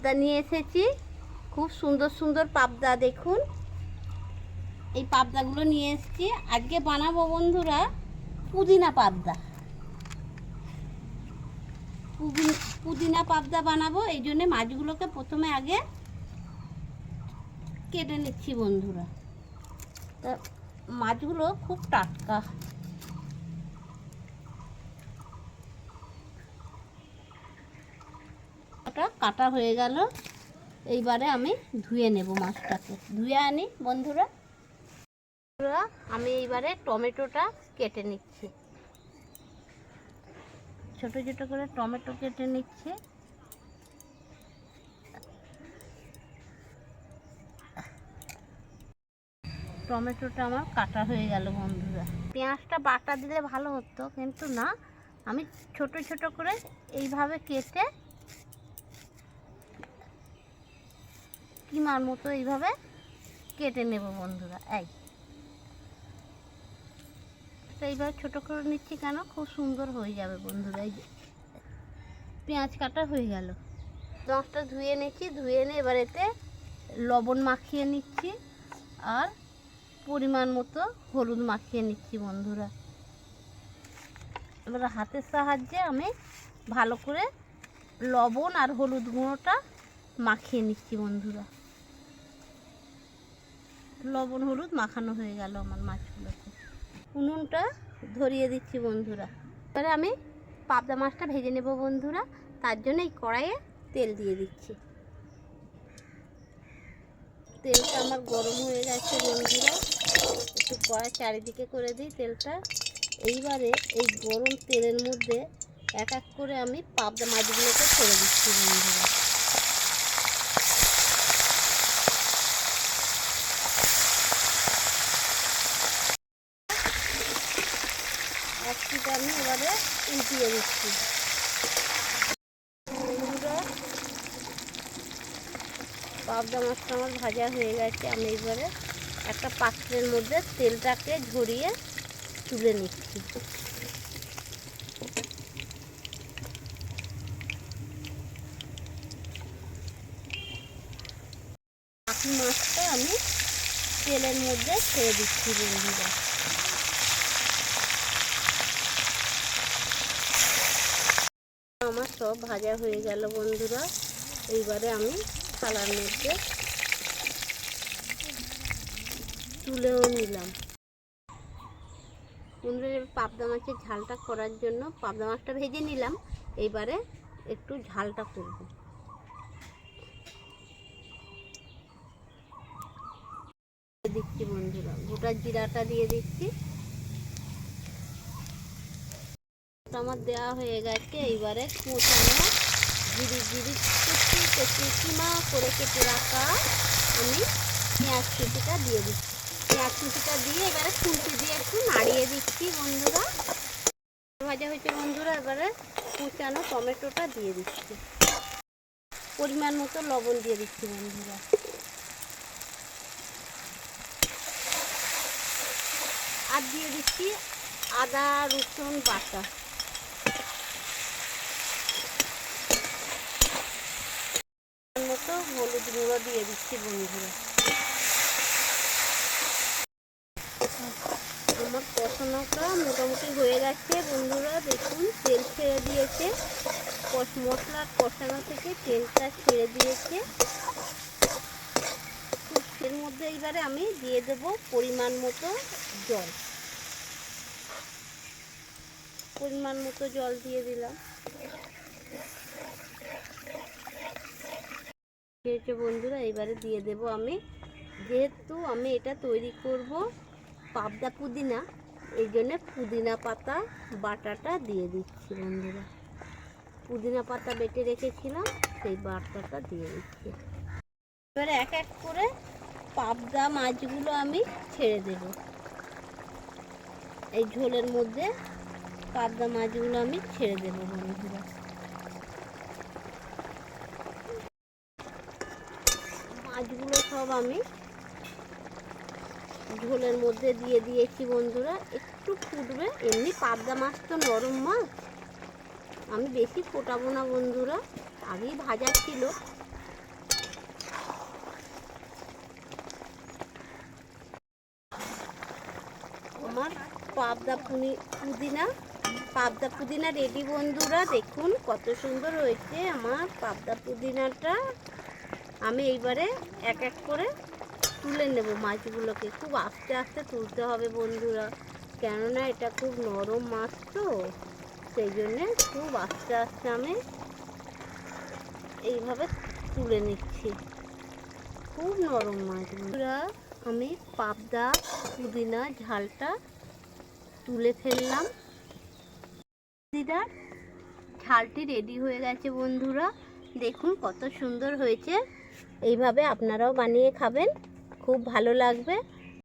পাবদা নিয়ে এসেছি। খুব সুন্দর সুন্দর পাবদা, দেখুন। এই পাবদাগুলো নিয়ে এসেছি। আজকে বানাবো বন্ধুরা পুদিনা পাবদা। পুদি- পুদিনা পাবদা বানাবো, এই জন্যে মাছগুলোকে প্রথমে আগে কেটে নিচ্ছি বন্ধুরা। তা মাছগুলো খুব টাটকা। কাটা হয়ে গেল। এইবারে আমি ধুয়ে নেব মাছটাকে। ধুয়ে আনি, বন্ধুরা। আমি এইবারে টমেটোটা কেটে নিচ্ছি। ছোট ছোট করে টমেটো কেটে নিচ্ছি। টমেটোটা আমার কাটা হয়ে গেল, বন্ধুরা। পেঁয়াজটা বাটা দিলে ভালো হতো, কিন্তু না। আমি ছোট ছোট করে এইভাবে কেটে কিমার মতো এইভাবে কেটে নেব বন্ধুরা, এই। তো এইভাবে ছোট করে নিচ্ছি কেন? খুব সুন্দর হয়ে যাবে বন্ধুরা, এই যে। পেঁয়াজ কাটা হয়ে গেল। মাছটা ধুয়ে নিচ্ছি, ধুয়ে এনে এবার এতে লবণ মাখিয়ে নিচ্ছি আর পরিমাণ মতো হলুদ মাখিয়ে নিচ্ছি বন্ধুরা। এবার হাতের সাহায্যে আমি ভালো করে লবণ আর হলুদ গুঁড়োটা মাখিয়ে নিচ্ছি বন্ধুরা। লবণ, হলুদ মাখানো হয়ে গেল আমার মাছগুলোতে। উনুনটা ধরিয়ে দিচ্ছি বন্ধুরা। এবারে আমি পাবদা মাছটা ভেজে নেব বন্ধুরা। তার জন্য এই কড়াইয়ে তেল দিয়ে দিচ্ছি। তেলটা আমার গরম হয়ে গেছে বন্ধুরা। একটু কড়াই চারিদিকে করে দিই তেলটা। এইবারে এই গরম তেলের মধ্যে এক এক করে আমি পাবদা মাছগুলোকে ছেড়ে দিচ্ছি বন্ধুরা এক পিঠ আমি এবারে উল্টিয়ে পাবদা মাছটা আমার ভাজা হয়ে গেছে। আমি এবারে একটা পাত্রের মধ্যে তেলটাকে ঝরিয়ে তুলে নিচ্ছি। মাছটা আমি তেলের মধ্যে ছেড়ে দিচ্ছি বন্ধুরা। আমার সব ভাজা হয়ে গেল বন্ধুরা। এইবারে আমি থালার মধ্যে তুলেও নিলাম। বন্ধুরা পাবদা মাছের ঝালটা করার জন্য পাবদা মাছটা ভেজে নিলাম। এইবারে একটু ঝালটা করব। দিচ্ছি বন্ধুরা, গোটা জিরাটা দিয়ে দিচ্ছি তো আমার দেওয়া হয়ে গেছে। এইবারে কোচানো জিরি জিরি কুচি কুচি কিমা করে কেটে রাখা আমি পেঁয়াজ কুচিটা দিয়ে দিচ্ছি। পেঁয়াজ কুচিটা দিয়ে এবারে খুন্তি দিয়ে একটু নাড়িয়ে দিচ্ছি বন্ধুরা। ভাজা হয়েছে বন্ধুরা, এবারে কুচানো টমেটোটা দিয়ে দিচ্ছি। পরিমাণ মতো লবণ দিয়ে দিচ্ছি বন্ধুরা। আর দিয়ে দিচ্ছি আদা রসুন বাটা মতো হলুদ গুঁড়ো দিয়ে দিচ্ছি বন্ধুরা। আমার কষানোটা মোটামুটি হয়ে গেছে। বন্ধুরা, দেখুন, তেল ছেড়ে দিয়েছে। মশলার কষানো থেকে তেলটা ছেড়ে দিয়েছে। এর মধ্যে এইবারে আমি দিয়ে দেব পরিমাণ মতো জল। পরিমাণ মতো জল দিয়ে দিলাম। হয়েছে বন্ধুরা, এবারে দিয়ে দেব আমি। যেহেতু আমি এটা তৈরি করব পাবদা পুদিনা, এই জন্যে পুদিনা পাতা, বাটাটা দিয়ে দিচ্ছি বন্ধুরা। পুদিনা পাতা বেটে রেখেছিলাম, সেই বাটাটা দিয়ে দিচ্ছি। এবারে এক এক করে পাবদা মাছগুলো আমি ছেড়ে দেব। এই ঝোলের মধ্যে পাবদা মাছগুলো আমি ছেড়ে দেবো বন্ধুরা। মাছগুলো সব আমি ঝোলের মধ্যে দিয়ে দিয়েছি বন্ধুরা। একটু ফুটবে, এমনি পাবদা মাছ তো নরম মাছ। আমি বেশি ফোটাবো না বন্ধুরা আগেই ভাজা ছিল। আমার পাবদা পুনি, পুদিনা, পাবদা পুদিনা রেডি বন্ধুরা, দেখুন কত সুন্দর হয়েছে আমার পাবদা পুদিনাটা। আমি এইবারে এক এক করে তুলে নেব মাছগুলোকে। খুব আস্তে আস্তে তুলতে হবে বন্ধুরা। কেননা এটা খুব নরম মাছ তো, সেই জন্যে খুব আস্তে আস্তে আমি এইভাবে তুলে নিচ্ছি। খুব নরম মাছ বন্ধুরা। আমি পাবদা, পুদিনা, ঝালটা তুলে ফেললাম। দিদার, ঝালটি রেডি হয়ে গেছে বন্ধুরা। দেখুন কত সুন্দর হয়েছে। এইভাবে আপনারাও বানিয়ে খাবেন। খুব ভালো লাগবে।